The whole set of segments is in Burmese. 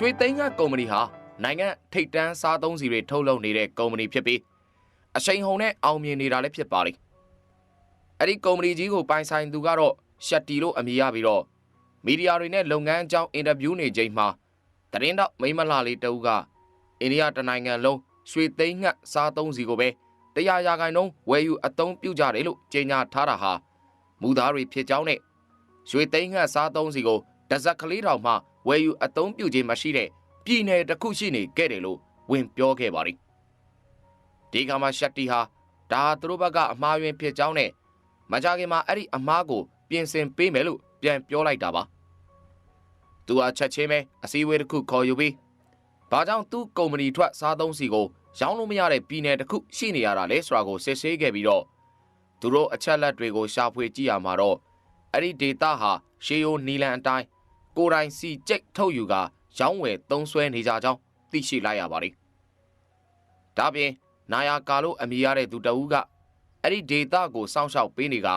ရွှေသိန်းကကုမ္ပဏီဟာနိုင်ငံထိပ်တန်းစားသုံးစီတွေထုတ်လုပ်နေတဲ့ကုမ္ပဏီဖြစ်ပြီးအရှိန်ဟုန်နဲ့အောင်မြင်နေတာလည်းဖြစ်ပါလိမ့်အဲ့ဒီကုမ္ပဏီကြီးကိုပိုင်ဆိုင်သူကတော့ရှက်တီလို့အမည်ရပြီးတော့မီဒီယာတွေနဲ့လုပ်ငန်းအကြောင်းအင်တာဗျူးနေချိန်မှာသတင်းတော့မိမလာလေးတဦးကအိန္ဒိယတနိုင်ငံလုံးရွှေသိန်းငှက်စားသုံးစီကိုပဲတရားရာခိုင်နှုန်းဝယ်ယူအသုံးပြုကြတယ်လို့ကြေညာထားတာဟာမူသားတွေဖြစ်ကြောင်းနဲ့ရွှေသိန်းငှက်စားသုံးစီကိုတဇက်ကလေးတောင်မှ ဝယ်ယူအသုံးပြုခြင်းမရှိတဲ့ပြည်နယ်တစ်ခုရှိနေခဲ့တယ်လို့ဝင်ပြောခဲ့ပါတယ်ဒီကမှာရှက်တီဟာဒါသူတို့ဘက်ကအမှားယွင်းဖြစ်ကြောင်းနဲ့မကြခင်မှာအဲ့ဒီအမားကိုပြင်ဆင်ပေးမယ်လို့ပြန်ပြောလိုက်တာပါသူအချက်ချင်းပဲအစည်းအဝေးတစ်ခုခေါ်ယူပြီးဘာကြောင့်သူ့ကုမ္ပဏီထွက်စားသုံးစီကိုရောင်းလို့မရတဲ့ပြည်နယ်တစ်ခုရှိနေရတာလဲဆိုတာကိုစစ်ဆေးခဲ့ပြီးတော့သူတို့အချက်လက်တွေကိုရှာဖွေကြည့်ရမှာတော့အဲ့ဒီဒေတာဟာရှေယိုနီလန်အတိုင်း ကိုယ်တိုင်စီကြိတ်ထုတ်ယူကရောင်းဝယ်သုံးစွဲနေကြကြောင်းသိရှိလိုက်ရပါတယ်။ဒါပြင်နာယာကာလို့အမည်ရတဲ့သူတဦးကအဲ့ဒီဒေတာကိုစောင့်ရှောက်ပေးနေက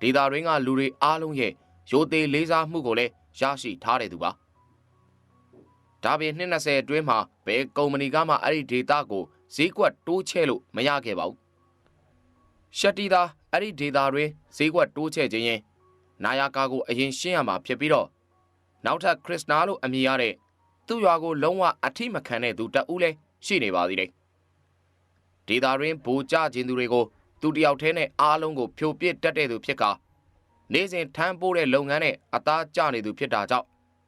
ဒေတာရင်းကလူတွေအားလုံးရဲ့ရိုသေလေးစားမှုကိုလည်းရရှိထားတဲ့သူပါ။ဒါပြင်20အတွင်းမှာဘယ်ကုမ္ပဏီကမှအဲ့ဒီဒေတာကိုဈေးကွက်တိုးချဲ့လို့မရခဲ့ပါဘူး။ရှက်တီသာအဲ့ဒီဒေတာတွင်ဈေးကွက်တိုးချဲ့ခြင်းရင်နာယာကာကိုအရင်ရှင်းရမှာဖြစ်ပြီးတော့ နောက်ထပ်ခရစ်စနာလို့အမည်ရတဲ့သူ့ရွာကိုလုံးဝအထိမခံတဲ့သူတအူးလည်းရှိနေပါသေးတယ်။ဒေတာရင်းဘူကြခြင်းသူတွေကိုသူတယောက်တည်းနဲ့အားလုံးကိုဖြိုပစ်တတ်တဲ့သူဖြစ်ကာနေ့စဉ်ထမ်းပိုးတဲ့လုပ်ငန်းနဲ့အသားကျနေသူဖြစ်တာကြောင့်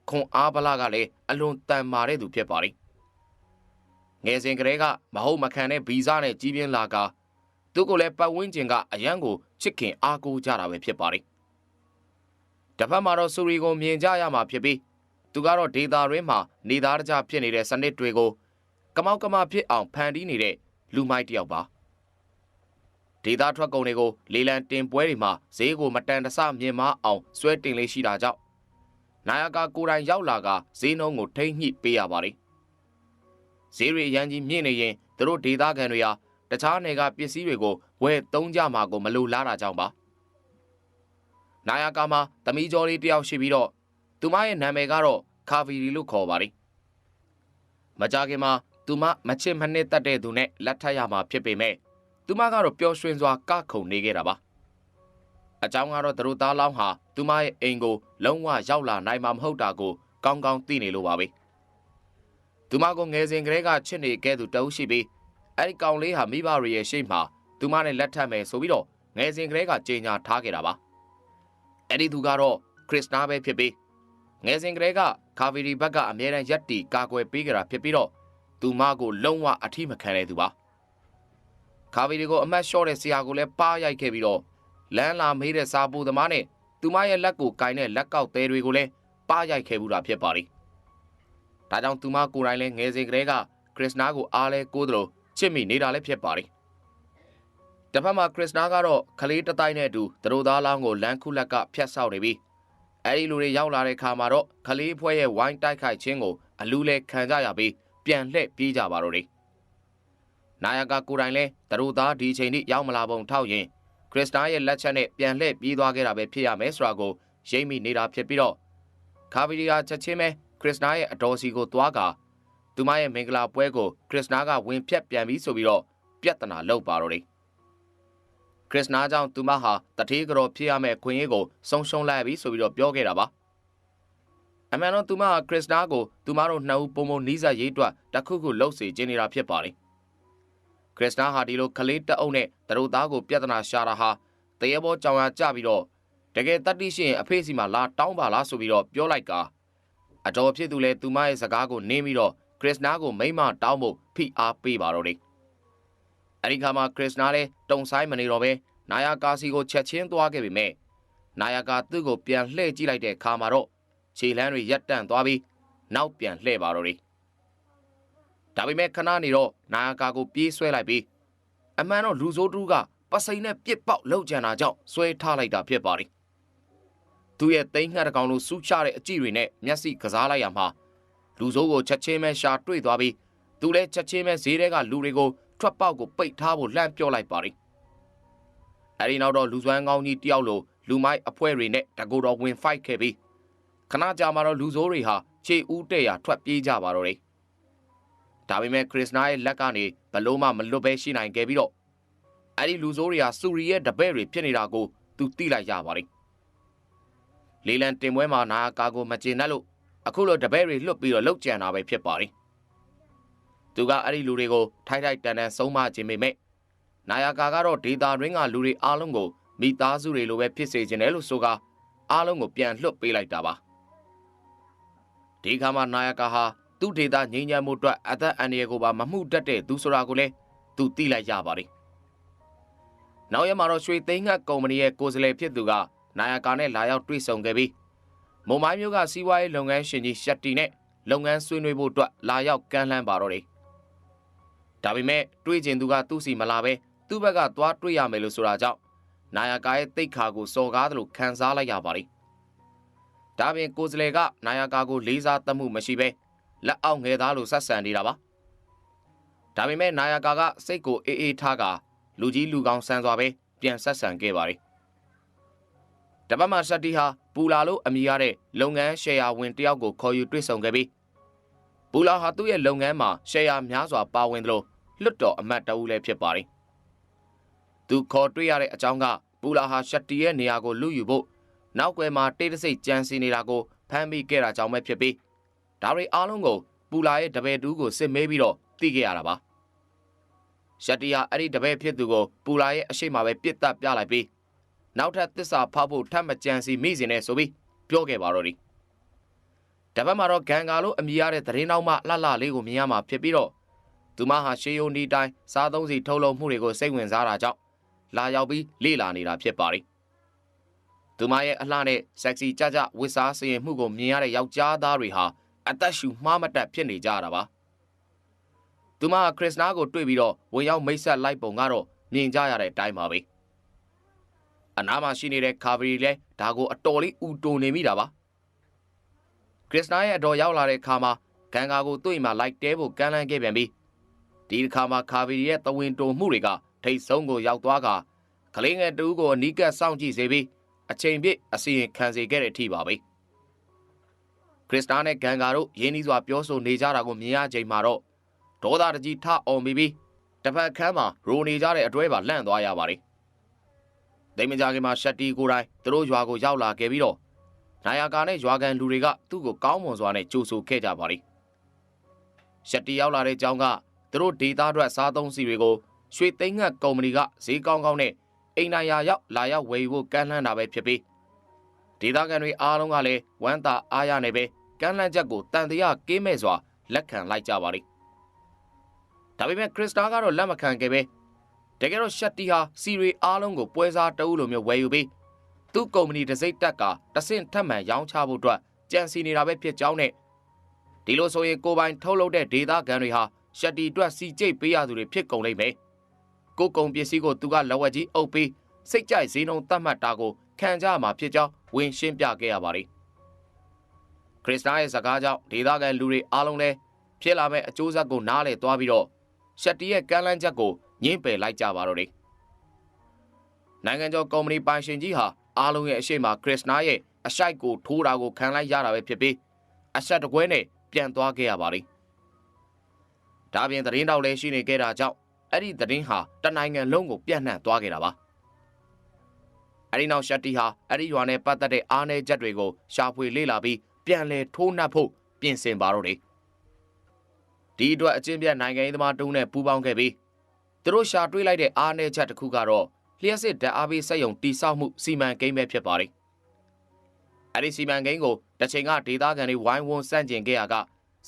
ခွန်အားပလာကလည်းအလွန်တန်မာတဲ့သူဖြစ်ပါလိမ့်။ငယ်စဉ်ကလေးကမဟုတ်မခံတဲ့ဗီဇနဲ့ကြီးပြင်းလာကသူ့ကိုလည်းပတ်ဝန်းကျင်ကအရန်ကိုချစ်ခင်အားကိုးကြတာပဲဖြစ်ပါလိမ့်။ တစ်ဖက်မှာတော့ဆူရီကိုမြင်ကြရမှာဖြစ်ပြီးသူကတော့ဒေတာရင်းမှာနေသားတကြဖြစ်နေတဲ့စနစ်တွေကိုကမောက်ကမဖြစ်အောင်ဖန်တီးနေတဲ့လူမိုက်တယောက်ပါဒေတာထွက်ကုန်တွေကိုလေလံတင်ပွဲတွေမှာဈေးကိုမတန်တဆမြင်မအောင်ဆွဲတင်လေးရှိတာကြောင့်နာယကကိုယ်တိုင်ရောက်လာကဈေးနှုန်းကိုထိမ့်ညှိပေးရပါတယ်ဈေးတွေရန်ကြီးမြင့်နေရင်သူတို့ဒေတာခံတွေဟာတခြားနယ်ကပစ္စည်းတွေကိုဝယ်သုံးကြမှာကိုမလိုလားတာကြောင့်ပါ နာယကမှာတမီကျော်လေးတယောက်ရှိပြီးတော့သူမရဲ့နာမည်ကတော့ခါဗီရီလို့ခေါ်ပါတယ်။မကြခင်မှာသူမမချစ်မနှစ်တတ်တဲ့သူနဲ့လက်ထပ်ရမှာဖြစ်ပေမဲ့သူမကတော့ပျော်ရွှင်စွာကခုန်နေခဲ့တာပါ။အကြောင်းကတော့သူတို့သားလောင်းဟာသူမရဲ့အိမ်ကိုလုံးဝရောက်လာနိုင်မှာမဟုတ်တာကိုကောင်းကောင်းသိနေလို့ပါပဲ။သူမကငယ်စဉ်ကလေးကချစ်နေခဲ့သူတအုပ်ရှိပြီးအဲ့ဒီကောင်လေးဟာမိဘတွေရဲ့ရှေ့မှာသူမနဲ့လက်ထပ်မယ်ဆိုပြီးတော့ငယ်စဉ်ကလေးကကြေညာထားခဲ့တာပါ။ အဲ့ဒီသူကတော့ခရစ်စနာပဲဖြစ်ပြီးငယ်စဉ်ကလေးကခါဗီရီဘက်ကအမြဲတမ်းရက်တီကာကွယ်ပေးကြတာဖြစ်ပြီးတော့သူမကိုလုံးဝအထိမခံတဲ့သူပါခါဗီရီကိုအမတ်လျှော့တဲ့ဆရာကိုလည်းပါရိုက်ခဲ့ပြီးတော့လမ်းလာမေးတဲ့စာပူသမားနဲ့သူမရဲ့လက်ကိုကင်တဲ့လက်ကောက်သေးတွေကိုလည်းပါရိုက်ခဲ့ဘူးတာဖြစ်ပါလိမ့်ဒါကြောင့်သူမကိုယ်တိုင်လည်းငယ်စဉ်ကလေးကခရစ်စနာကိုအားလဲကိုးသလိုချစ်မိနေတာလည်းဖြစ်ပါလိမ့် တစ်ဖက်မှာခရစ်စနာကတော့ခလေးတတိုင်းနဲ့အတူသူတို့သားလောင်းကိုလမ်းခုလက်ကဖျက်ဆောက်နေပြီးအဲဒီလူတွေရောက်လာတဲ့ခါမှာတော့ခလေးဖွဲရဲ့ဝိုင်းတိုက်ခိုက်ခြင်းကိုအလူလဲခံကြရပြီးပြန်လှည့်ပြေးကြပါတော့တယ်။နာယကကိုတိုင်လဲသူတို့သားဒီချိန်ထိရောက်မလာပုံထောက်ရင်ခရစ်စတာရဲ့လက်ချက်နဲ့ပြန်လှည့်ပြေးသွားခဲ့တာပဲဖြစ်ရမယ်ဆိုတာကိုရိပ်မိနေတာဖြစ်ပြီးတော့ခါဗီရီယာချက်ချင်းပဲခရစ်စတာရဲ့အတော်စီကိုသွားကသူမရဲ့မင်္ဂလာပွဲကိုခရစ်စတာကဝင်ဖြတ်ပြန်ပြီးဆိုပြီးတော့ပြဿနာလုပ်ပါတော့တယ်ခ ရစ်နာကြောင့်သူမဟာတထေးကြော်ဖြစ်ရမယ့်ခွင့်ရေးကိုဆုံးရှုံးလိုက်ပြီဆိုပြီးတော့ပြောခဲ့တာပါအမှန်တော့သူမဟာခရစ်နာကိုသူမတို့နှစ်ဦးပုံပုံနီးစပ်ရေးအတွက်တခုခုလှုပ်စေခြင်းနေတာဖြစ်ပါတယ်ခရစ်နာဟာဒီလိုခလေးတအုပ်နဲ့တရုတ်သားကိုပြဿနာရှာတာဟာတရေဘောကြောင်ရကြပြီးတော့တကယ်တတိရှိရင်အဖေစီမှာလာတောင်းပါလားဆိုပြီးတော့ပြောလိုက်ကအတော်ဖြစ်သူလဲသူမရဲ့စကားကိုနင်းပြီးတော့ခရစ်နာကိုမိမတောင်းဖို့ဖိအားပေးပါတော့တယ်အဲဒီခါမှာခရစ်နာလည်းတုံဆိုင်မနေတော့ပဲ နာယာကာစီကိုချက်ချင်းသွားခဲ့ပေမဲ့နာယာကာသူ့ကိုပြန်လှည့်ကြည့်လိုက်တဲ့ခါမှာတော့ခြေလမ်းတွေရက်တန့်သွားပြီးနောက်ပြန်လှည့်ပါတော့တယ်ဒါပေမဲ့ခဏနေတော့နာယာကာကိုပြေးဆွဲလိုက်ပြီးအမှန်တော့လူဆိုးတူးကပစိန်နဲ့ပြစ်ပေါက်လောက်ကြံတာကြောင့်ဆွဲထားလိုက်တာဖြစ်ပါတယ်သူရဲ့သိန်းငှက်တကောင်လိုစူးချတဲ့အကြည့်တွေနဲ့မျက်စိကစားလိုက်ရမှာလူဆိုးကိုချက်ချင်းပဲရှာတွေ့သွားပြီးသူလည်းချက်ချင်းပဲဈေးထဲကလူတွေကိုထွက်ပေါက်ကိုပိတ်ထားဖို့လှမ်းပြောလိုက်ပါတယ်။ အဲဒီနောက်တော့လူစွမ်းကောင်းကြီးတယောက်လိုလူမိုက်အဖွဲတွေနဲ့တကူတော်ဝင်ဖိုက်ခဲ့ပြီးခဏကြာမှတော့လူဆိုးတွေဟာခြေဦးတဲ့ရာထွက်ပြေးကြပါတော့တယ်ဒါပေမဲ့ခရစ်စနာရဲ့လက်ကနေဘလို့မှမလွတ်ပဲရှိနိုင်ခဲ့ပြီးတော့အဲ့ဒီလူဆိုးတွေကစူရီရဲ့တပည့်တွေဖြစ်နေတာကိုသူသိလိုက်ရပါတယ်လေလံတင်ပွဲမှာနာကာကိုမကျေနပ်လို့အခုလိုတပည့်တွေလွတ်ပြီးတော့လှုပ်ကြံတာပဲဖြစ်ပါတယ်သူကအဲ့ဒီလူတွေကိုထိုက်ထိုက်တန်တန်ဆုံးမခြင်းပေမဲ့ နာယာကာကတော့ဒေတာရင်းကလူတွေအားလုံးကိုမိသားစုတွေလိုပဲဖြစ်စေခြင်းတယ်လို့ဆိုကာအားလုံးကိုပြန်လွတ်ပေးလိုက်တာပါဒီခါမှာနာယာကာဟာသူ့ဒေတာငြိမ်းချမ်းမှုအတွက်အသက်အန္တရာယ်ကိုပါမမှုတတ်တဲ့သူဆိုတာကိုလည်းသူသိလိုက်ရပါတယ်နောက်ရက်မှာတော့ရွှေသိန်းငတ်ကုမ္ပဏီရဲ့ကိုယ်စားလှယ်ဖြစ်သူကနာယာကာနဲ့လာရောက်တွေ့ဆုံခဲ့ပြီးမုံမိုင်းမျိုးကစီးပွားရေးလုပ်ငန်းရှင်ကြီးရှက်တီနဲ့လုပ်ငန်းဆွေးနွေးဖို့အတွက်လာရောက်ကမ်းလှမ်းပါတော့တယ်ဒါပေမဲ့တွေးကျင်သူကသူ့စီမလာပဲ သူ့ဘက်ကသွားတွေ့ရမယ်လို့ဆိုတာကြောင့်နာယာကာရဲ့တိတ်ခါကိုစော်ကားတယ်လို့ခံစားလိုက်ရပါတယ်။ဒါပြင်ကိုယ်စလေကနာယာကာကိုလေးစားသမှုမရှိပဲလက်အောက်ငယ်သားလို့ဆက်ဆံနေတာပါ။ဒါပေမဲ့နာယာကာကစိတ်ကိုအေးအေးထားကလူကြီးလူကောင်းဆန်စွာပဲပြန်ဆက်ဆံခဲ့ပါတယ်။တပတ်မှစက်တီဟာပူလာလို့အမိရတဲ့လုပ်ငန်းရှယ်ယာဝင်တယောက်ကိုခေါ်ယူတွေ့ဆုံခဲ့ပြီးပူလာဟာသူ့ရဲ့လုပ်ငန်းမှာရှယ်ယာများစွာပါဝင်တယ်လို့လွတ်တော်အမတ်တအူးလည်းဖြစ်ပါတယ်။ သူခေါ်တွေ့ရတဲ့အကြောင်းကပူလာဟာရှက်တီရဲ့နေရာကိုလူယူဖို့နောက်ွယ်မှာတိတ်တဆိတ်ကြမ်းစီနေတာကိုဖမ်းမိခဲ့တာကြောင့်ပဲဖြစ်ပြီးဒါတွေအားလုံးကိုပူလာရဲ့တပည့်တူးကိုစစ်မေးပြီးတော့သိခဲ့ရတာပါ။ရှက်တီဟာအဲ့ဒီတပည့်ဖြစ်သူကိုပူလာရဲ့အရှိမပဲပြစ်တက်ပြလိုက်ပြီးနောက်ထပ်သစ္စာဖောက်ဖို့ထပ်မကြံစီမိစဉ်နဲ့ဆိုပြီးပြောခဲ့ပါတော့တယ်။တပတ်မှာတော့ဂန်ကာလို့အမိရတဲ့သတင်းတော်မှလှလှလေးကိုမြင်ရမှာဖြစ်ပြီးတော့သူမဟာရှေးယုံဒီတိုင်းစားသုံးစီထုတ်လုပ်မှုတွေကိုစိတ်ဝင်စားတာကြောင့် လာရောက်ပြီးလေ့လာနေတာဖြစ်ပါတယ်။သူမရဲ့အလှနဲ့ဆက်စီကြကြဝစ်စားစရင်မှုကိုမြင်ရတဲ့ယောက်ျားသားတွေဟာအသက်ရှူမှားမတက်ဖြစ်နေကြတာပါ။သူမကခရစ်စနာကိုတွေ့ပြီးတော့ဝင်ရောက်မိတ်ဆက်လိုက်ပုံကတော့မြင်ကြရတဲ့အတိုင်းပါပဲ။အနားမှာရှိနေတဲ့ကာဗရီလည်းဒါကိုအတော်လေးဥတုံနေမိတာပါ။ခရစ်စနာရဲ့အတော်ရောက်လာတဲ့အခါမှာဂန်ကာကိုတွေ့မှလိုက်တဲဖို့ကမ်းလှမ်းခဲ့ပြန်ပြီးဒီတစ်ခါမှာကာဗီရဲ့တဝင်းတုံမှုတွေက ထိတ်ဆုံးကိုရောက်သွားကကလေးငယ်တူကိုအနီးကပ်စောင့်ကြည့်စေပြီးအချိန်ပြည့်အစီရင်ခံစေခဲ့တဲ့အထိပါပဲခရစ်စတာနဲ့ဂန်ဂါတို့ရင်းနှီးစွာပြောဆိုနေကြတာကိုမြင်ရချိန်မှာတော့ဒေါသတကြီးထအောင်ပြီးပြီးတစ်ဖက်ခန်းမှာရိုနေကြတဲ့အတွဲပါလန့်သွားရပါတယ်ဒိမကြခင်မှာရှက်တီကိုယ်တိုင်သူတို့ရွာကိုရောက်လာခဲ့ပြီးတော့နာယာကာနဲ့ရွာကန်လူတွေကသူ့ကိုကောင်းမွန်စွာနဲ့ကြိုဆိုခဲ့ကြပါတယ်ရှက်တီရောက်လာတဲ့အကြောင်းကသူတို့ဒေတာအတွက်စားသုံးစီတွေကို ရွှေသိန်းငတ်ကုမ္ပဏီကဈေးကောင်းကောင်းနဲ့အိမ်နိုင်ရာရောက်လာရောက်ဝယ်ယူဖို့ကမ်းလှမ်းတာပဲဖြစ်ပြီးဒေတာကန်တွေအားလုံးကလည်းဝမ်းသာအားရနေပဲကမ်းလှမ်းချက်ကိုတန်တရားကင်းမဲ့စွာလက်ခံလိုက်ကြပါလိမ့်ဒါပေမဲ့ခရစ်စတာကတော့လက်မခံခဲ့ပဲတကယ်တော့ရှက်တီဟာစီရီအားလုံးကိုပွဲစားတအုပ်လိုမျိုးဝယ်ယူပြီးသူ့ကုမ္ပဏီတစိမ့်တက်ကတဆင့်ထပ်မံရောင်းချဖို့အတွက်ကြံစီနေတာပဲဖြစ်ကြောင်းနဲ့ဒီလိုဆိုရင်ကိုပိုင်ထုတ်လုပ်တဲ့ဒေတာကန်တွေဟာရှက်တီအတွက်စီကျိတ်ပေးရသူတွေဖြစ်ကုန်လိမ့်မယ်။ ကိုကုံပစ္စည်းကိုသူကလက်ဝက်ကြီးအုပ်ပြီးစိတ်ကြိုက်ဈေးနှုန်းသတ်မှတ်တာကိုခံကြမှာဖြစ်ကြောင်းဝင်ရှင်းပြခဲ့ရပါတယ်။ခရစ်စတာရဲ့စကားကြောင့်ဒေသခံလူတွေအားလုံးလည်းဖြစ်လာမဲ့အကျိုးဆက်ကိုနားလည်သွားပြီးတော့ရှက်တီရဲ့ကမ်းလှမ်းချက်ကိုညှင်းပယ်လိုက်ကြပါတော့တယ်။နိုင်ငံကျော်ကုမ္ပဏီပိုင်ရှင်ကြီးဟာအားလုံးရဲ့အရှိမခရစ်စတာရဲ့အရှိုက်ကိုထိုးတာကိုခံလိုက်ရတာပဲဖြစ်ပြီးအဆက်တကွဲနဲ့ပြန်သွားခဲ့ရပါတယ်။ဒါပြင်သတင်းတောက်လည်းရှိနေခဲ့တာကြောင့် အဲ့ဒီသတင်းဟာတနိုင်ငံလုံးကိုပြန့်နှံ့သွားခဲ့တာပါ။အဲ့ဒီနောက်ရှက်တီဟာအဲ့ဒီရွာနဲ့ပတ်သက်တဲ့အားနည်းချက်တွေကိုရှာဖွေလေ့လာပြီးပြန်လည်ထိုးနှက်ဖို့ပြင်ဆင်ပါတော့တယ်။ဒီအတွက်အချင်းပြတ်နိုင်ငံရေးသမားတုံးနဲ့ပူးပေါင်းခဲ့ပြီးသူတို့ရှာတွေးလိုက်တဲ့အားနည်းချက်တစ်ခုကတော့လျှက်စစ်ဓာတ်အားပေးစက်ရုံတိစောက်မှုစီမံကိန်းပဲဖြစ်ပါတယ်။အဲ့ဒီစီမံကိန်းကိုတစ်ချိန်ကဒေသခံတွေဝိုင်းဝန်းစန့်ကျင်ခဲ့ရက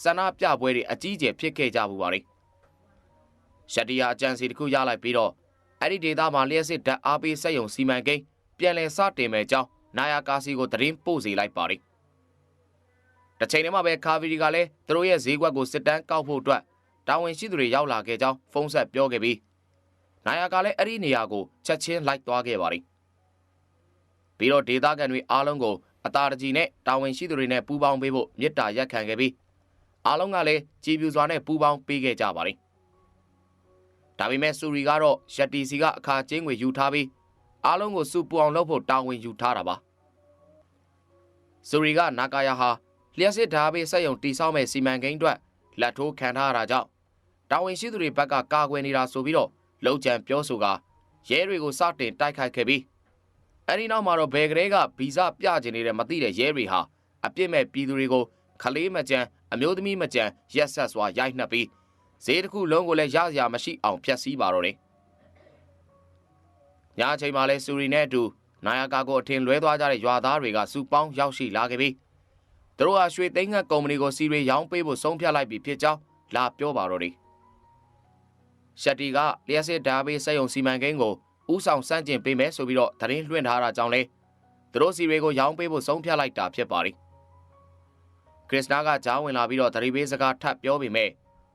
ဆန္ဒပြပွဲတွေအကြီးအကျယ်ဖြစ်ခဲ့ကြဘူးပါတယ်။ ရှက်တီယာအကြံစီတစ်ခုရလိုက်ပြီးတော့အဲ့ဒီဒေသမှာလျှက်စစ်ဓာတ်အားပေးစက်ရုံစီမံကိန်းပြန်လည်စတင်မဲ့ကြောင်းနာယာကာစီကိုသတင်းပို့စီလိုက်ပါတယ်။တစ်ချိန်တည်းမှာပဲကာဗီရီကလည်းသူတို့ရဲ့ဈေးကွက်ကိုစစ်တမ်းကောက်ဖို့အတွက်တာဝန်ရှိသူတွေရောက်လာခဲ့ကြောင်းဖုန်းဆက်ပြောခဲ့ပြီးနာယာကလည်းအဲ့ဒီနေရာကိုချက်ချင်းလိုက်သွားခဲ့ပါတယ်။ပြီးတော့ဒေသခံတွေအားလုံးကိုအတာတကြီးနဲ့တာဝန်ရှိသူတွေနဲ့ပူးပေါင်းပေးဖို့မြစ်တာရက်ခံခဲ့ပြီးအားလုံးကလည်းကြည်ပြူစွာနဲ့ပူးပေါင်းပေးခဲ့ကြပါတယ်။ ဒါပေမဲ့စူရီကတော့ရက်တီစီကအခါကျင်းငွေယူထားပြီးအားလုံးကိုစူပူအောင်လုပ်ဖို့တာဝန်ယူထားတာပါ။စူရီကနာကာယာဟာလျှက်စစ်ဓာဘေးစက်ယုံတိဆောက်မဲ့စီမံကိန်းအတွက်လက်ထိုးခံထားရတာကြောင့်တာဝန်ရှိသူတွေဘက်ကကာကွယ်နေတာဆိုပြီးတော့လုံခြံပြောဆိုကရဲတွေကိုစတင်တိုက်ခိုက်ခဲ့ပြီးအဲဒီနောက်မှာတော့ဘယ်ကလေးကဗီဇပြကျင်နေတဲ့မသိတဲ့ရဲတွေဟာအပြစ်မဲ့ပြည်သူတွေကိုခလေးမကြမ်းအမျိုးသမီးမကြမ်းရက်ဆက်စွာရိုက်နှက်ပြီး ဈေးတစ်ခုလုံးကိုလည်းရစရာမရှိအောင်ဖျက်ဆီးပါတော့တယ်။ညအချိန်မှာလဲစူရီနဲ့အတူနာယာကာကိုအထင်လွဲသွားကြတဲ့ရွာသားတွေကစူပေါင်းရောက်ရှိလာခဲ့ပြီးသူတို့ဟာရွှေသိန်းငတ်ကုမ္ပဏီကိုစီရီရောင်းပေးဖို့ဆုံးဖြတ်လိုက်ပြီဖြစ်ကြောင်းလာပြောပါတော့တယ်။ရှက်တီကလျှက်စစ်ဓာဘေးစက်ယုံစီမံကိန်းကိုဥဆောင်စန့်ကျင်ပေးမယ်ဆိုပြီးတော့သတင်းလွှင့်ထားတာကြောင့်လဲသူတို့စီရီကိုရောင်းပေးဖို့ဆုံးဖြတ်လိုက်တာဖြစ်ပါတယ်။ခရစ်စနာကကြားဝင်လာပြီးတော့သတိပေးစကားထပ်ပြောပေမဲ့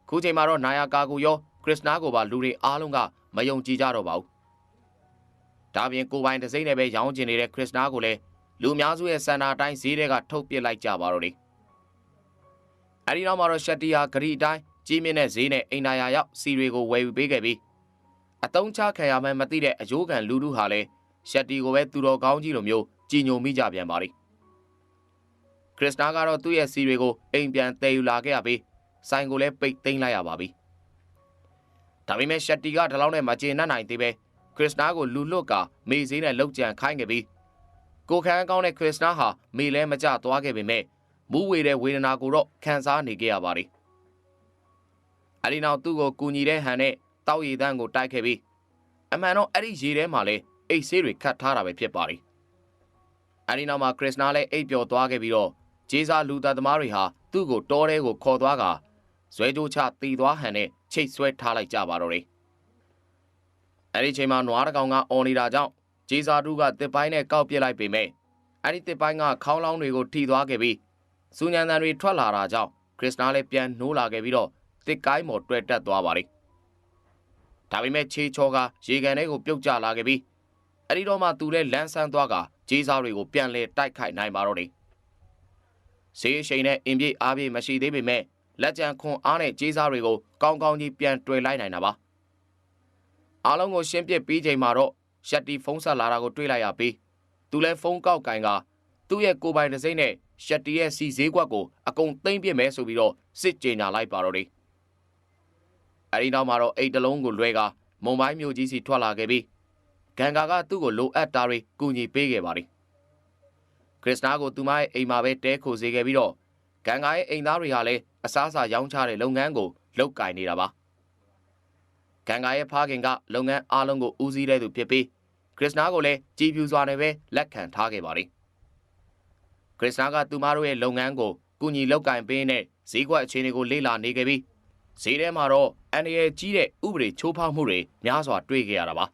ခုချိန်မှာတော့နာယာကာကိုရောခရစ်စနာကိုပါလူတွေအားလုံးကမယုံကြည်ကြတော့ပါဘူး။ဒါပြင်ကိုပိုင်တစိမ့်နဲ့ပဲရောင်းကျင်နေတဲ့ခရစ်စနာကိုလည်းလူအများစုရဲ့စန္ဒာတိုင်းဈေးတွေကထုတ်ပစ်လိုက်ကြပါတော့တယ်။အဲဒီနောက်မှာတော့ရှက်တီယာဂရီအတိုင်းကြီးမြင့်တဲ့ဈေးနဲ့အိမ်နာယာရောက်စီတွေကိုဝယ်ယူပေးခဲ့ပြီးအတုံးချခံရမှန်းမသိတဲ့အယိုးခံလူလူဟာလည်းရှက်တီကိုပဲသူတော်ကောင်းကြီးလိုမျိုးကြည်ညိုမိကြပြန်ပါလိခရစ်စနာကတော့သူ့ရဲ့စီတွေကိုအိမ်ပြန်တည်ယူလာခဲ့ရပြီး ဆိုင်ကိုလည်းပိတ်သိမ်းလိုက်ရပါပြီဒါပေမဲ့ရှက်တီကဒီလောက်နဲ့မကျေနပ်နိုင်သေးပဲခရစ်စနာကိုလူလွတ်ကမေဈေးနဲ့လောက်ကြံခိုင်းခဲ့ပြီးကိုခန်းကောင်းတဲ့ခရစ်စနာဟာမေလဲမကျသွားခဲ့ပေမဲ့မူးဝေတဲ့ဝေဒနာကိုတော့ခံစားနေခဲ့ရပါလိအဲဒီနောက်သူ့ကိုကူညီတဲ့ဟန်နဲ့တောက်ရည်တန်းကိုတိုက်ခဲ့ပြီးအမှန်တော့အဲ့ဒီရေထဲမှာလဲအိတ်ဆေးတွေခတ်ထားတာပဲဖြစ်ပါလိအဲဒီနောက်မှာခရစ်စနာလည်းအိပ်ပျော်သွားခဲ့ပြီးတော့ဂျေဇာလူသားသမားတွေဟာသူ့ကိုတောထဲကိုခေါ်သွားက ဇွဲကြိုးချတီသွားဟန်နဲ့ချိတ်ဆွဲထားလိုက်ကြပါတော့တယ်အဲ့ဒီချိန်မှာနွားတကောင်ကအော်နေတာကြောင့်ဂျေဇာတူကတစ်ပိုင်းနဲ့ကောက်ပစ်လိုက်ပေမဲ့အဲ့ဒီတစ်ပိုင်းကခေါင်းလောင်းတွေကိုထိသွားခဲ့ပြီးစူညံတန်တွေထွက်လာတာကြောင့်ခရစ်စနာလည်းပြန်နှိုးလာခဲ့ပြီးတော့တစ်ကိုင်းပေါ်တွေ့တက်သွားပါလိဒါပေမဲ့ခြေချောကရေကန်ထဲကိုပြုတ်ကျလာခဲ့ပြီးအဲ့ဒီတော့မှသူလည်းလန်းဆန်းသွားကဂျေဇာတွေကိုပြန်လဲတိုက်ခိုက်နိုင်ပါတော့တယ်ဈေးရှိန်နဲ့အင်ပြေးအားပြေးမရှိသေးပေမဲ့ လက်ကြံခွန်အားနဲ့ကြေးစားတွေကိုကောင်းကောင်းကြီးပြန်တွေ့လိုက်နိုင်တာပါအားလုံးကိုရှင်းပြပြီးချိန်မှာတော့ရှက်တီဖုန်းဆက်လာတာကိုတွေ့လိုက်ရပြီးသူလည်းဖုန်းကောက်ကင်ကသူ့ရဲ့ကိုပိုင်တစ်စိမ့်နဲ့ရှက်တီရဲ့စီဈေးကွက်ကိုအကုန်သိမ့်ပြစ်မယ်ဆိုပြီးတော့စစ်ကြေညာလိုက်ပါတော့တယ်အဲဒီနောက်မှာတော့အိတ်တလုံးကိုလွဲကမုံပိုင်းမျိုးကြီးစီထွက်လာခဲ့ပြီးဂန်ကာကသူ့ကိုလိုအပ်တာတွေကူညီပေးခဲ့ပါတယ်ခရစ်စနာကိုသူမရဲ့အိမ်မှာပဲတဲခိုစေခဲ့ပြီးတော့ဂန်ဂါရဲ့အိမ်သားတွေဟာလည်း အစားအစာရောင်းချတဲ့လုပ်ငန်းကိုလုပ်ကင်နေတာပါဂန်ဂါရဲ့ဖခင်ကလုပ်ငန်းအားလုံးကိုဦးစီးတဲ့သူဖြစ်ပြီးခရစ်စနာကိုလည်းကြည်ပြူစွာနဲ့ပဲလက်ခံထားခဲ့ပါတယ်ခရစ်စနာကသူမတို့ရဲ့လုပ်ငန်းကိုကုညီလုပ်ကင်ပေးတဲ့ဈေးကွက်အခြေအနေကိုလေ့လာနေခဲ့ပြီးဈေးထဲမှာတော့အန်ဒီရဲ့ကြီးတဲ့ဥပဒေချိုးဖောက်မှုတွေများစွာတွေ့ခဲ့ရတာပါ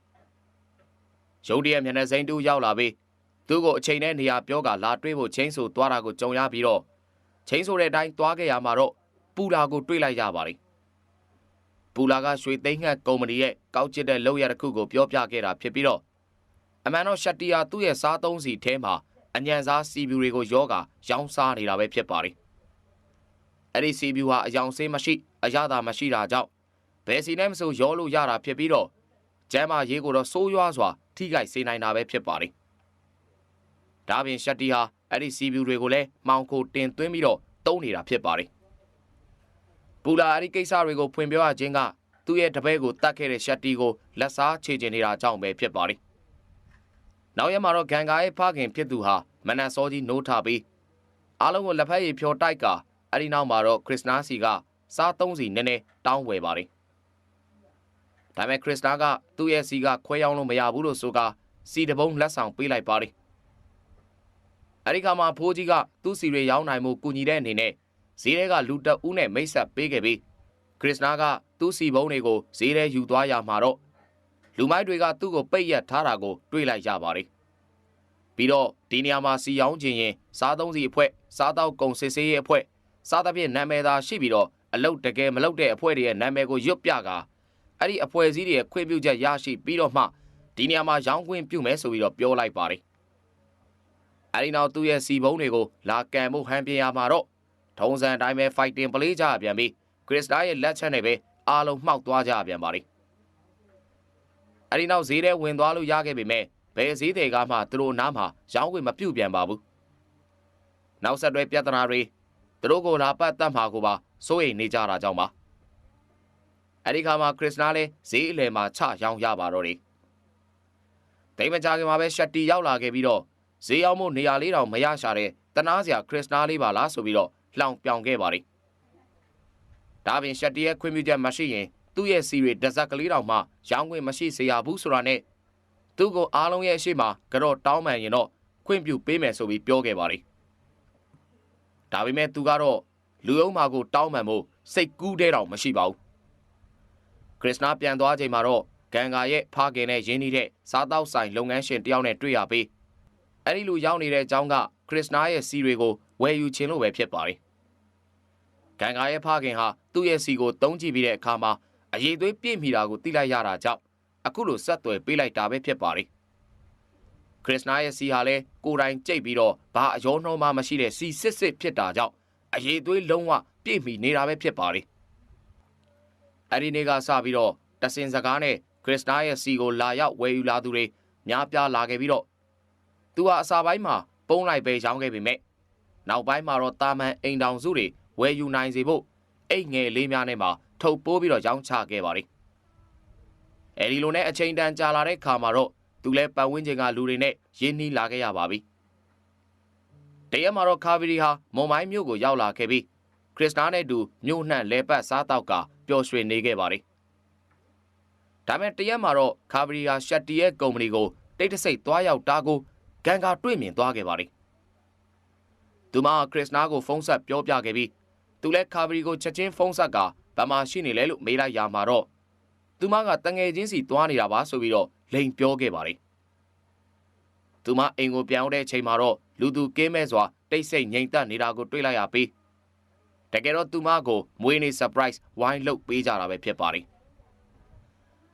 ရုံးတရက်မျက်နှာစိမ်းတူရောက်လာပြီးသူ့ကိုအချိန်နဲ့နေရာပြောကလာတွေးဖို့ချင်းဆိုသွားတာကိုကြုံရပြီးတော့ ချင်းဆိုတဲ့အတိုင်းသွားခဲ့ရမှာတော့ပူလာကိုတွေးလိုက်ရပါတယ်ပူလာကရွှေသိန်းငှက်ကုမ္ပဏီရဲ့ကောက်ကျစ်တဲ့လောက်ရတစ်ခုကိုပြောပြခဲ့တာဖြစ်ပြီးတော့အမှန်တော့ရှက်တီယာသူ့ရဲ့စားသုံးစီထဲမှာအညံစားစီဗျူတွေကိုယောဂရောင်းစားနေတာပဲဖြစ်ပါတယ်အဲ့ဒီစီဗျူဟာအယောင်ဆေးမရှိအရသာမရှိတာကြောင့်ဘယ်စီနဲ့မဆိုရောလို့ရတာဖြစ်ပြီးတော့ကျမ်းမာရေးကိုတော့စိုးရွားစွာထိခိုက်စေနိုင်တာပဲဖြစ်ပါတယ်ဒါပြင်ရှက်တီဟာ အဲ့ဒီစီဗျူတွေကိုလည်းမှောင်ခိုတင်သွင်းပြီးတော့တုံးနေတာဖြစ်ပါတယ်။ပူလာအဲ့ဒီကိစ္စတွေကိုဖွင့်ပြောရခြင်းကသူ့ရဲ့တပည့်ကိုတတ်ခဲ့တဲ့ရှက်တီကိုလက်စားချေကျင်နေတာကြောင့်ပဲဖြစ်ပါတယ်။နောက်ရက်မှာတော့ဂန်ဂါရဲ့ဖခင်ဖြစ်သူဟာမနက်စောကြီးနိုးထပြီးအားလုံးကိုလက်ဖက်ရည်ဖြော်တိုက်ကအဲ့ဒီနောက်မှာတော့ခရစ်စနာစီကစားသုံးစီနည်းနည်းတောင်းဝယ်ပါတယ်။ဒါပေမဲ့ခရစ်စနာကသူ့ရဲ့စီကခွဲရောင်းလို့မရဘူးလို့ဆိုကစီတပုံးလက်ဆောင်ပေးလိုက်ပါတယ်။ အဲဒီခါမှာဖိုးကြီးကသူ့စီတွေရောင်းနိုင်မှုကူညီတဲ့အနေနဲ့ဈေးထဲကလူတအူးနဲ့မိတ်ဆက်ပေးခဲ့ပြီးခရစ်စနာကသူ့စီဘုံတွေကိုဈေးထဲယူသွားရမှာတော့လူမိုက်တွေကသူ့ကိုပိတ်ရက်ထားတာကိုတွေးလိုက်ရပါတယ်ပြီးတော့ဒီနေရာမှာစီရောင်းခြင်းရင်စားသုံးစီအဖွဲ့စားတောက်ကုံစစ်ဆေးရေးအဖွဲ့စားသဖြင့်နာမည်သာရှိပြီးတော့အလုတ်တကယ်မလုတ်တဲ့အဖွဲ့တွေရဲ့နာမည်ကိုရွတ်ပြကအဲ့ဒီအဖွဲ့အစည်းတွေရဲ့ခွင့်ပြုချက်ရရှိပြီးတော့မှဒီနေရာမှာရောင်းခွင့်ပြုမယ်ဆိုပြီးတော့ပြောလိုက်ပါတယ် အဲဒီနောက်သူ့ရဲ့စီဘုံတွေကိုလာကန်မှုဟန်ပြရမှာတော့ထုံးစံအတိုင်းပဲ fighting ပလေးကြပြန်ပြီးခရစ်စတာရဲ့လက်ချက်နဲ့ပဲအားလုံးမှောက်သွားကြပြန်ပါလိမ့်အဲဒီနောက်ဈေးထဲဝင်သွားလို့ရခဲ့ပေမဲ့ဘယ်ဈေးတွေကမှသူတို့နားမှာရောင်းဝယ်မပြုတ်ပြန်ပါဘူးနောက်ဆက်တွဲပြဿနာတွေသူတို့ကိုလာပတ်တတ်မှာကိုပါစိုးရိမ်နေကြတာကြောင့်ပါအဲ့ဒီခါမှာခရစ်နာလည်းဈေးအလယ်မှာချရောင်းရပါတော့တယ်တိတ်မကြခင်မှာပဲရှက်တီရောက်လာခဲ့ပြီးတော့ ဈေးရောက်မှုနေရာလေးတောင်မရရှာတဲ့တနာစရာခရစ်နာလေးပါလားဆိုပြီးတော့လှောင်ပြောင်ခဲ့ပါတယ်ဒါပြင်ရှက်တီရဲ့ခွင့်ပြုချက်မရှိရင်သူ့ရဲ့စီရီဒဇက်ကလေးတောင်မှရောင်းခွင့်မရှိစေရဘူးဆိုတာနဲ့သူ့ကိုအားလုံးရဲ့အရှိမကတော့တောင်းပန်ရင်တော့ခွင့်ပြုပေးမယ်ဆိုပြီးပြောခဲ့ပါတယ်ဒါပေမဲ့သူကတော့လူအုံမာကိုတောင်းပန်ဖို့စိတ်ကူးတဲ့တောင်မရှိပါဘူးခရစ်နာပြန်သွားချိန်မှာတော့ဂန်ဂါရဲ့ဖခင်နဲ့ရင်းနှီးတဲ့စားတောက်ဆိုင်လုပ်ငန်းရှင်တယောက်နဲ့တွေ့ရပြီး အဲ့ဒီလိုရောက်နေတဲ့အကြောင်းကခရစ်နာရဲ့စီတွေကိုဝယ်ယူခြင်းလို့ပဲဖြစ်ပါတယ်ဂန်ဂါရဲ့ဖခင်ဟာသူ့ရဲ့စီကိုတုံးကြည့်ပြီးတဲ့အခါမှာအရေးသွေးပြည့်မိတာကိုသိလိုက်ရတာကြောင့်အခုလိုဆက်သွယ်ပေးလိုက်တာပဲဖြစ်ပါတယ်ခရစ်နာရဲ့စီဟာလည်းကိုယ်တိုင်ကြိတ်ပြီးတော့ဘာအယောနှောမှမရှိတဲ့စီစစ်စစ်ဖြစ်တာကြောင့်အရေးသွေးလုံးဝပြည့်မီနေတာပဲဖြစ်ပါတယ်အဲ့ဒီနေ့ကစပြီးတော့တဆင်စကားနဲ့ခရစ်နာရဲ့စီကိုလာရောက်ဝယ်ယူလာသူတွေများပြားလာခဲ့ပြီးတော့ သူဟာအစာပိုင်းမှာပုံးလိုက်ပဲရောင်းခဲ့ပေမဲ့နောက်ပိုင်းမှာတော့တာမန်အိမ်တောင်စုတွေဝယ်ယူနိုင်စေဖို့အိတ်ငယ်လေးများနဲ့မှထုတ်ပိုးပြီးတော့ရောင်းချခဲ့ပါတယ်အဲဒီလိုနဲ့အချိန်တန်ကြာလာတဲ့ခါမှာတော့သူလည်းပတ်ဝန်းကျင်ကလူတွေနဲ့ရင်းနှီးလာခဲ့ရပါပြီတရက်မှာတော့ကာဗီရီဟာမွန်မိုင်းမြို့ကိုရောက်လာခဲ့ပြီးခရစ်စတာနဲ့တူမြို့နှံ့လဲပတ်စားတောက်ကပျော်ရွှင်နေခဲ့ပါတယ်ဒါမဲ့တရက်မှာတော့ကာဗီရီဟာရှက်တီရဲ့ကုမ္ပဏီကိုတိတ်တဆိတ်သွားရောက်တာကို ဂန်ကာတွေ့မြင်သွားခဲ့ပါတယ်သူမခရစ်စနာကိုဖုန်းဆက်ပြောပြခဲ့ပြီးသူလည်းကာဗရီကိုချက်ချင်းဖုန်းဆက်ကဘာမှရှိနေလဲလို့မေးလိုက်ရမှာတော့သူမကတငယ်ချင်းစီသွားနေတာပါဆိုပြီးတော့လိန်ပြောခဲ့ပါတယ်သူမအိမ်ကိုပြောင်းတဲ့အချိန်မှာတော့လူသူကင်းမဲ့စွာတိတ်ဆိတ်ငြိမ်သက်နေတာကိုတွေ့လိုက်ရပြီးတကယ်တော့သူမကိုမွေးနေ့ surprise ဝိုင်းလုပ်ပေးကြတာပဲဖြစ်ပါတယ်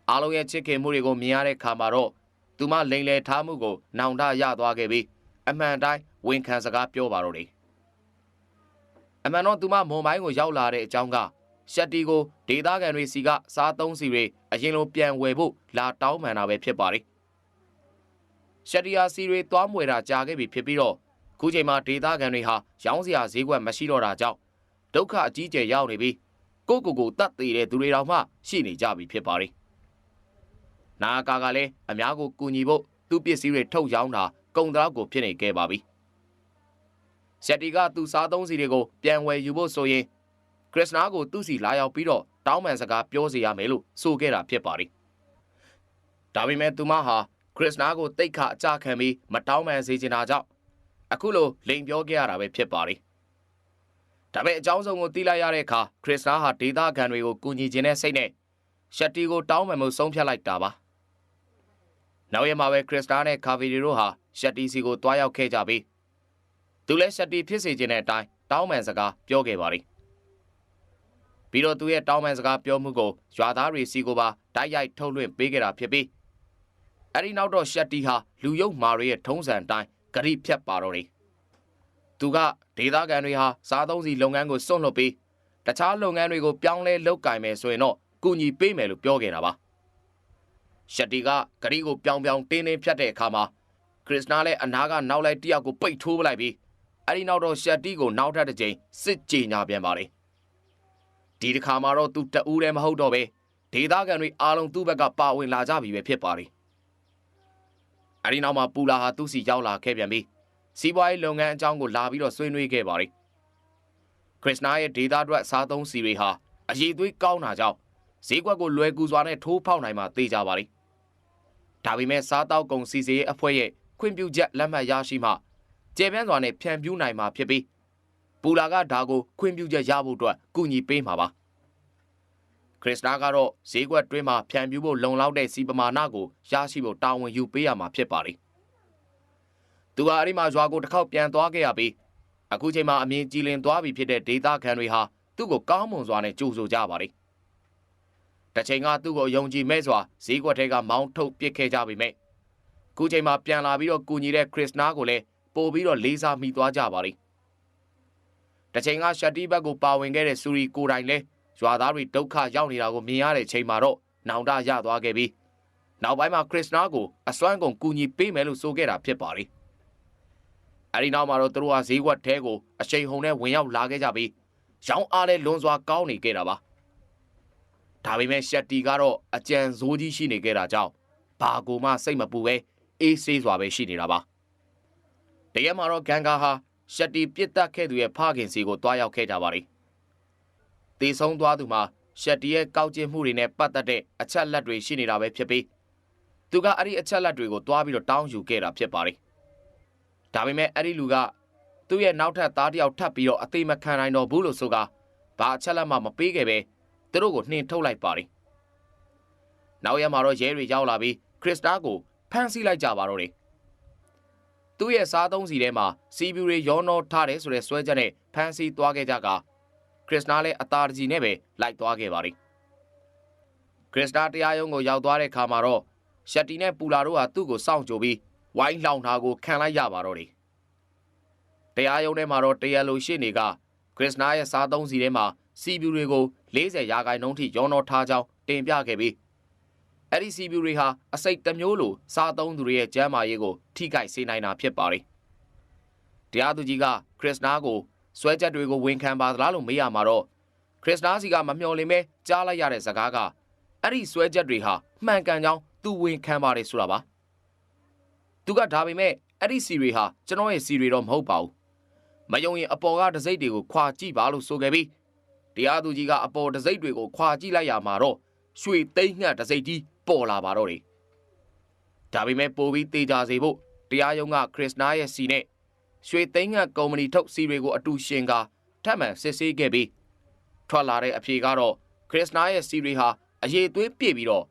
အားလုံးရဲ့ချစ်ခင်မှုတွေကိုမြင်ရတဲ့ခါမှာတော့ သူမလိန်လေထားမှုကိုနောင်တရသွားခဲ့ပြီးအမှန်တိုင်းဝန်ခံစကားပြောပါတော့တယ်အမှန်တော့သူမမွန်ပိုင်းကိုရောက်လာတဲ့အကြောင်းကရှက်တီကိုဒေသခံတွေစီကစားသုံးစီတွေအရင်လိုပြန်ဝယ်ဖို့လာတောင်းပန်တာပဲဖြစ်ပါတယ်ရှက်တီယာစီတွေသွားမွေတာကြာခဲ့ပြီဖြစ်ပြီးတော့ခုချိန်မှာဒေသခံတွေဟာရောင်းစရာဈေးကွက်မရှိတော့တာကြောင့်ဒုက္ခအကြီးကျယ်ရောက်နေပြီးကိုကိုကိုတတ်သေးတဲ့သူတွေတောင်မှရှိနေကြပြီဖြစ်ပါတယ် နာကာကလည်းအများကိုကူညီဖို့သူ့ပစ္စည်းတွေထုတ်ရောင်းတာကုံသားကိုဖြစ်နေခဲ့ပါပြီရှက်တီကသူ့စားသုံးစီတွေကိုပြန်ဝယ်ယူဖို့ဆိုရင်ခရစ်စနာကိုသူ့စီလာရောက်ပြီးတော့တောင်းပန်စကားပြောစေရမယ်လို့ဆိုခဲ့တာဖြစ်ပါတယ်။ဒါပေမဲ့သူမဟာခရစ်စနာကိုတိတ်ခအကြခံပြီးမတောင်းပန်စေချင်တာကြောင့်အခုလိုလိန်ပြောခဲ့ရတာပဲဖြစ်ပါတယ်။ဒါပေမဲ့အကြောင်းစုံကိုသိလိုက်ရတဲ့အခါခရစ်စနာဟာဒေတာခံတွေကိုကူညီခြင်းနဲ့စိတ်နဲ့ရှက်တီကိုတောင်းပန်မှုဆုံးဖြတ်လိုက်တာပါ။ နောက်ရက်မှာပဲခရစ်စတာနဲ့ကာဗီရီတို့ဟာရှက်တီစီကိုတွားရောက်ခဲ့ကြပြီးသူလည်းရှက်တီဖြစ်စေခြင်းတဲ့အတိုင်းတောင်းပန်စကားပြောခဲ့ပါတယ်ပြီးတော့သူရဲ့တောင်းပန်စကားပြောမှုကိုရွာသားတွေစီကိုပါတိုက်ရိုက်ထုတ်လွှင့်ပေးခဲ့တာဖြစ်ပြီးအဲ့ဒီနောက်တော့ရှက်တီဟာလူယုတ်မာရီရဲ့ထုံးစံတိုင်းဂရိဖြတ်ပါတော့တယ်သူကဒေသခံတွေဟာစားသုံးစီလုပ်ငန်းကိုစွန့်လွတ်ပြီးတခြားလုပ်ငန်းတွေကိုပြောင်းလဲလုပ်ကင်မယ်ဆိုရင်တော့ကူညီပေးမယ်လို့ပြောခဲ့တာပါ ရှက်တီကဂရိကိုပြောင်းပြောင်းတင်းတင်းဖြတ်တဲ့အခါမှာခရစ်စနာလည်းအနာကနောက်လိုက်တယောက်ကိုပိတ်ထိုးပလိုက်ပြီးအဲ့ဒီနောက်တော့ရှက်တီကိုနောက်ထပ်တစ်ကြိမ်စစ်ကြေညာပြန်ပါတယ်ဒီတစ်ခါမှာတော့သူတအူးတည်းမဟုတ်တော့ပဲဒေသခံတွေအားလုံးသူ့ဘက်ကပါဝင်လာကြပြီပဲဖြစ်ပါတယ်။အဲဒီနောက်မှာပူလာဟာသူ့စီရောက်လာခဲ့ပြန်ပြီးစီးပွားရေးလုပ်ငန်းအကြောင်းကိုလာပြီးတော့ဆွေးနွေးခဲ့ပါတယ်။ခရစ်စနာရဲ့ဒေသအတွက်စားသုံးစီတွေဟာအရေးသွေးကောင်းတာကြောင့်ဈေးကွက်ကိုလွယ်ကူစွာနဲ့ထိုးဖောက်နိုင်မှသိကြပါလိမ့်။ ဒါပေမဲ့စားတောက်ကုန်စီစီရဲ့အဖွဲ့ရဲ့ခွင့်ပြုချက်လက်မှတ်ရရှိမှကျေပြန့်စွာနဲ့ဖြန့်ဖြူးနိုင်မှာဖြစ်ပြီးပူလာကဒါကိုခွင့်ပြုချက်ရဖို့အတွက်ကူညီပေးမှာပါခရစ်စတာကတော့ဈေးကွက်တွင်းမှာဖြန့်ဖြူးဖို့လုံလောက်တဲ့စီပမာဏကိုရရှိဖို့တာဝန်ယူပေးရမှာဖြစ်ပါလိမ့်သူဟာအဲ့ဒီမှာရွာကိုတစ်ခေါက်ပြန်သွားခဲ့ရပြီးအခုချိန်မှာအမြင်ကြည်လင်သွားပြီဖြစ်တဲ့ဒေတာခံတွေဟာသူ့ကိုကောင်းမွန်စွာနဲ့ကြိုဆိုကြပါလိမ့် တချိန်ကသူ့ကိုယုံကြည်မဲ့စွာဈေးကွက်ထဲကမောင်းထုတ်ပစ်ခဲ့ကြပြီမဲ့ခုချိန်မှာပြန်လာပြီးတော့ကူညီတဲ့ခရစ်နာကိုလည်းပို့ပြီးတော့လေးစားမိသွားကြပါလိမ့်တချိန်ကရှက်တီဘက်ကိုပါဝင်ခဲ့တဲ့စူရီကိုတိုင်လဲရွာသားတွေဒုက္ခရောက်နေတာကိုမြင်ရတဲ့ချိန်မှာတော့နောင်တရသွားခဲ့ပြီးနောက်ပိုင်းမှာခရစ်စနာကိုအစွမ်းကုန်ကူညီပေးမယ်လို့ဆိုခဲ့တာဖြစ်ပါလေအဲဒီနောက်မှာတော့သူတို့ဟာဈေးကွက်ထဲကိုအရှိန်ဟုန်နဲ့ဝင်ရောက်လာခဲ့ကြပြီးရောင်းအားလဲလွန်စွာကောင်းနေခဲ့တာပါ ဒါပေမဲ့ရှက်တီကတော့အကြံဇိုးကြီးရှိနေခဲ့တာကြောင့်ဘာကိုမှစိတ်မပူပဲအေးဆေးစွာပဲရှိနေတာပါတကယ်မှာတော့ဂန်ဂါဟာရှက်တီပြစ်တက်ခဲ့သူရဲ့ဖခင်စီကိုတွားရောက်ခဲ့ကြပါလိမ့်တေဆုံးသွားသူမှာရှက်တီရဲ့ကောက်ကျစ်မှုတွေနဲ့ပတ်သက်တဲ့အချက်လက်တွေရှိနေတာပဲဖြစ်ပြီးသူကအဲ့ဒီအချက်လက်တွေကိုတွားပြီးတော့တောင်းယူခဲ့တာဖြစ်ပါလိမ့်ဒါပေမဲ့အဲ့ဒီလူကသူ့ရဲ့နောက်ထပ်သားတစ်ယောက်ထပ်ပြီးတော့အသေးမခံနိုင်တော့ဘူးလို့ဆိုကဘာအချက်လက်မှမပေးခဲ့ပဲ သူတို့ကိုနှင်ထုတ်လိုက်ပါလိမ့်နောက်ရမှာတော့ရဲတွေရောက်လာပြီးခရစ်စတာကိုဖမ်းဆီးလိုက်ကြပါတော့တယ်သူ့ရဲ့စားသုံးစီထဲမှာစီဗျူတွေရောနှောထားတယ်ဆိုတဲ့စွဲချက်နဲ့ဖမ်းဆီးသွားခဲ့ကြကခရစ်စတာလည်းအသာတကြီးနဲ့ပဲလိုက်သွားခဲ့ပါလိမ့်ခရစ်စတာတရားရုံးကိုရောက်သွားတဲ့အခါမှာတော့ရှက်တီနဲ့ပူလာတို့ဟာသူ့ကိုစောင့်ကြိုပြီးဝိုင်းလောင်တာကိုခံလိုက်ရပါတော့တယ်တရားရုံးထဲမှာတော့တရားလိုရှိနေကခရစ်စနာရဲ့စားသုံးစီထဲမှာ စီဗျူတွေကို40ရာခိုင်နှုန်းထိရောနှောထားကြောင်းတင်ပြခဲ့ပြီးအဲ့ဒီစီဗျူတွေဟာအစိတ်တစ်မျိုးလိုစားသုံးသူတွေရဲ့ကျန်းမာရေးကိုထိခိုက်စေနိုင်တာဖြစ်ပါတယ်တရားသူကြီးကခရစ်စနာကိုဆွဲချက်တွေကိုဝန်ခံပါသလားလို့မေးရမှာတော့ခရစ်စနာစီကမမျှော်လင့်ပဲကြားလိုက်ရတဲ့စကားကအဲ့ဒီဆွဲချက်တွေဟာမှန်ကန်ကြောင်းသူဝန်ခံပါတယ်ဆိုတာပါသူကဒါပေမဲ့အဲ့ဒီစီတွေဟာကျွန်တော်ရဲ့စီတွေတော့မဟုတ်ပါဘူးမယုံရင်အပေါ်ကဒစိမ့်တွေကိုခွာကြည့်ပါလို့ဆိုခဲ့ပြီး တရားသူကြီးကအပေါ်ဒစိမ့်တွေကိုခွာကြည့်လိုက်ရမှာတော့ရွှေသိမ်းငှက်ဒစိမ့်ကြီးပေါ်လာပါတော့တယ်ဒါပေမဲ့ပိုပြီးတေချာစေဖို့တရားရုံးကခရစ်နာရဲ့စီနဲ့ရွှေသိန်းငတ်ကုမ္ပဏီထုတ်စီတွေကိုအတူရှင်ကထပ်မံစစ်ဆေးခဲ့ပြီးထွက်လာတဲ့အဖြေကတော့ခရစ်နာရဲ့စီတွေဟာအရေးသွေးပြည့်ပြီးတော့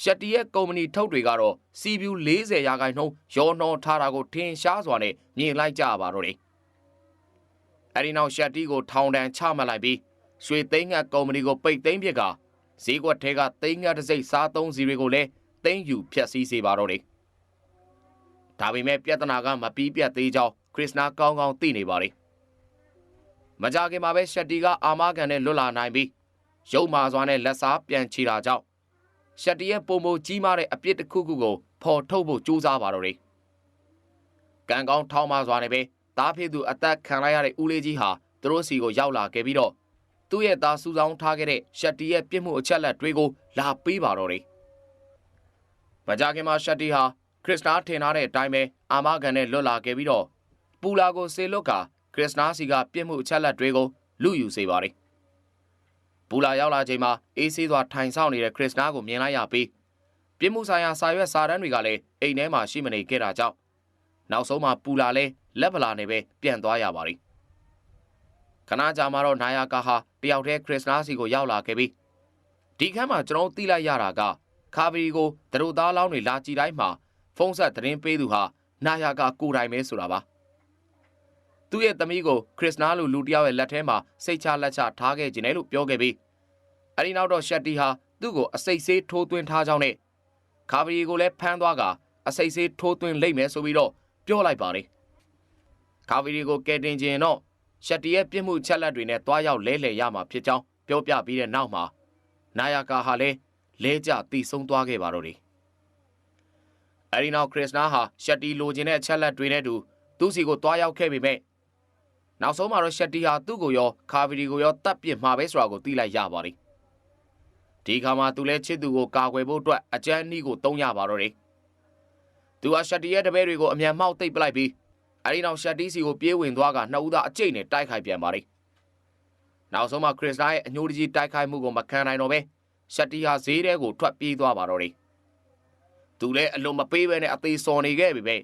ရှက်တီရဲ့ကုမ္ပဏီထုတ်တွေကတော့စီဗျူ40ရာခိုင်နှုန်းရောနှောထားတာကိုထင်ရှားစွာနဲ့မြင်လိုက်ကြပါတော့တယ်။အဲဒီနောက်ရှက်တီကိုထောင်ဒဏ်ချမှတ်လိုက်ပြီး ရွှေသိန်းငတ်ကုမ္ပဏီကိုပိတ်သိမ်းပစ်ကဈေးကွက်ထဲကသိန်းငတ်တစ်စိတ်စားသုံးစီတွေကိုလည်းသိမ်းယူဖျက်ဆီးစေပါတော့တယ်။ဒါပေမဲ့ပြဿနာကမပြီးပြတ်သေးကြောင်းခရစ်နာကောင်းကောင်းသိနေပါလေ။မကြခင်မှာပဲရှက်တီကအာမခံနဲ့လွတ်လာနိုင်ပြီးရုပ်မာစွာနဲ့လက်စားပြန်ချီတာကြောင့်ရှက်တီရဲ့ပုံမကြီးမားတဲ့အပြစ်တစ်ခုခုကိုဖော်ထုတ်ဖို့ကြိုးစားပါတော့တယ်။ကံကောင်းထောင်းမစွာနဲ့ပဲတားဖြစ်သူအသက်ခံလိုက်ရတဲ့ဦးလေးကြီးဟာသူတို့စီကိုရောက်လာခဲ့ပြီးတော့ သူ့ရဲ့သားစူဆောင်းထားခဲ့တဲ့ရှက်တီရဲ့ပြစ်မှုအချက်လက်တွေကိုလာပေးပါတော့တယ်။မကြခင်မှာရှက်တီဟာခရစ်စတာထင်ထားတဲ့အတိုင်းပဲအာမခံနဲ့လွတ်လာခဲ့ပြီးတော့ပူလာကိုဆေလွတ်ကခရစ်စနာစီကပြစ်မှုအချက်လက်တွေကိုလူယူစေပါတယ်။ပူလာရောက်လာချိန်မှာအေးဆေးစွာထိုင်ဆောင်နေတဲ့ခရစ်စနာကိုမြင်လိုက်ရပြီးပြစ်မှုဆိုင်ရာစာရွက်စာတမ်းတွေကလည်းအိမ်ထဲမှာရှိမနေခဲ့တာကြောင့်နောက်ဆုံးမှာပူလာလဲလက်ပလာနဲ့ပဲပြန်သွားရပါတယ်။ခဏကြာမှတော့နာယာကာဟာ တယောက်တည်းခရစ်စနာစီကိုရောက်လာခဲ့ပြီးဒီခန်းမှာကျွန်တော်သိလိုက်ရတာကခါဗီကိုဒရုသားလောင်းတွေလာကြည့်တိုင်းမှာဖုန်းဆက်သတင်းပေးသူဟာနာယာကာကိုတိုင်ပဲဆိုတာပါသူ့ရဲ့သမီးကိုခရစ်နာလိုလူတစ်ယောက်ရဲ့လက်ထဲမှာစိတ်ချလက်ချထားခဲ့ခြင်းနဲ့လို့ပြောခဲ့ပြီးအဲဒီနောက်တော့ရှက်တီဟာသူ့ကိုအစိတ်ဆေးထိုးသွင်းထားကြောင်းနဲ့ခါဗီကိုလည်းဖမ်းသွားကအစိတ်ဆေးထိုးသွင်းလိုက်မယ်ဆိုပြီးတော့ပြောလိုက်ပါတယ်ခါဗီကိုကဲတင်ခြင်းတော့ ရှက်တီရဲ့ပြစ်မှုချက်လက်တွေနဲ့တွားရောက်လဲလှယ်ရမှာဖြစ်ကြောင်းပြောပြပြီးတဲ့နောက်မှာနာယာကာဟာလည်းလဲကျတီဆုံးသွားခဲ့ပါတော့တယ်အဲဒီနောက်ခရစ်နာဟာရှက်တီလိုချင်တဲ့အချက်လက်တွေနဲ့တူသူ့စီကိုတွားရောက်ခဲ့ပေမဲ့နောက်ဆုံးမှာတော့ရှက်တီဟာသူ့ကိုရောခါဗီဒီကိုရောတတ်ပစ်မှာပဲဆိုတာကိုသိလိုက်ရပါတယ်ဒီခါမှာသူလည်းချစ်သူကိုကာကွယ်ဖို့အတွက်အကြမ်းနီးကိုတုံးရပါတော့တယ်သူဟာရှက်တီရဲ့တပည့်တွေကိုအမြန်မှောက်သိပ်ပလိုက်ပြီး အဲဒီနောက်ရှက်တီစီကိုပြေးဝင်သွားကနှစ်ဦးသားအကျိတ်နဲ့တိုက်ခိုက်ပြန်ပါတယ်နောက်ဆုံးမှာခရစ်နာရဲ့အညိုတကြီးတိုက်ခိုက်မှုကိုမခံနိုင်တော့ပဲရှက်တီဟာဈေးထဲကိုထွက်ပြေးသွားပါတော့တယ်သူလည်းအလွန်မပေးဘဲနဲ့အသေးစော်နေခဲ့ပြီပဲ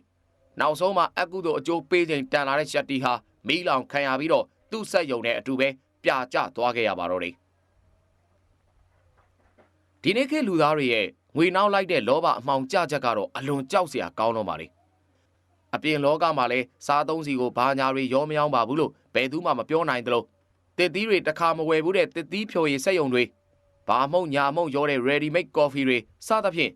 နောက်ဆုံးမှာအကုသို့အကျိုးပေးချိန်တန်လာတဲ့ရှက်တီဟာမီးလောင်ခံရပြီးတော့သူ့ဆက်ယုံနဲ့အတူပဲပြာကျသွားခဲ့ရပါတော့တယ်ဒီနေ့ခေတ်လူသားတွေရဲ့ငွေနောက်လိုက်တဲ့လောဘအမှောင်ကြချက်ကတော့အလွန်ကြောက်စရာကောင်းတော့ပါလေ အပြင်လောကမှာလည်းစားသုံးစီကိုဘာညာတွေရောမယောင်းပါဘူးလို့ဘယ်သူမှမပြောနိုင်သလိုတစ်သီးတွေတစ်ခါမဝယ်ဘူးတဲ့တစ်သီးဖြိုရည်စက်ယုံတွေဘာမုံညာမုံရောတဲ့ ready made coffee တွေစသဖြင့်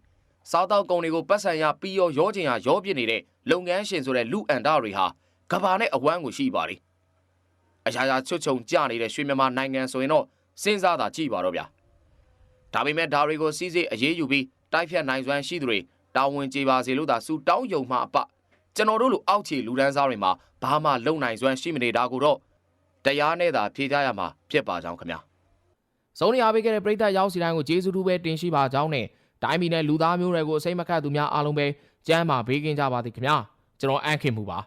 စားတောက်ကုန်တွေကိုပတ်စံရပြီးရောရောချင်ရရောပြစ်နေတဲ့လုပ်ငန်းရှင်ဆိုတဲ့လူအန်တာတွေဟာကဘာနဲ့အဝမ်းကိုရှိပါလေအရာရာချွတ်ချုံကြနေတဲ့ရွှေမြန်မာနိုင်ငံဆိုရင်တော့စဉ်းစားတာကြည့်ပါတော့ဗျာဒါပေမဲ့ဒါတွေကိုစီးစိအရေးယူပြီးတိုက်ဖြတ်နိုင်စွမ်းရှိသူတွေတာဝန်ကျေပါစေလို့သာစူတောင်းယုံမှအပ ကျွန်တော်တို့လိုအောက်ခြေလူဒန်းစားတွေမှာဘာမှလုံနိုင်စွမ်းရှိမနေတာကိုတော့တရားနဲ့သာဖြေကြရမှာဖြစ်ပါကြောင်းခင်ဗျာစုံနေအားပေးခဲ့တဲ့ပရိသတ်ရောက်စီတိုင်းကိုကျေးဇူးတူပဲတင်ရှိပါကြောင်းနဲ့တိုင်းပြည်နဲ့လူသားမျိုးတွေကိုအစိမ့်မခတ်သူများအားလုံးပဲကျမ်းမာဘေးကင်းကြပါသည်ခင်ဗျာကျွန်တော်အန်ခင်မူပါ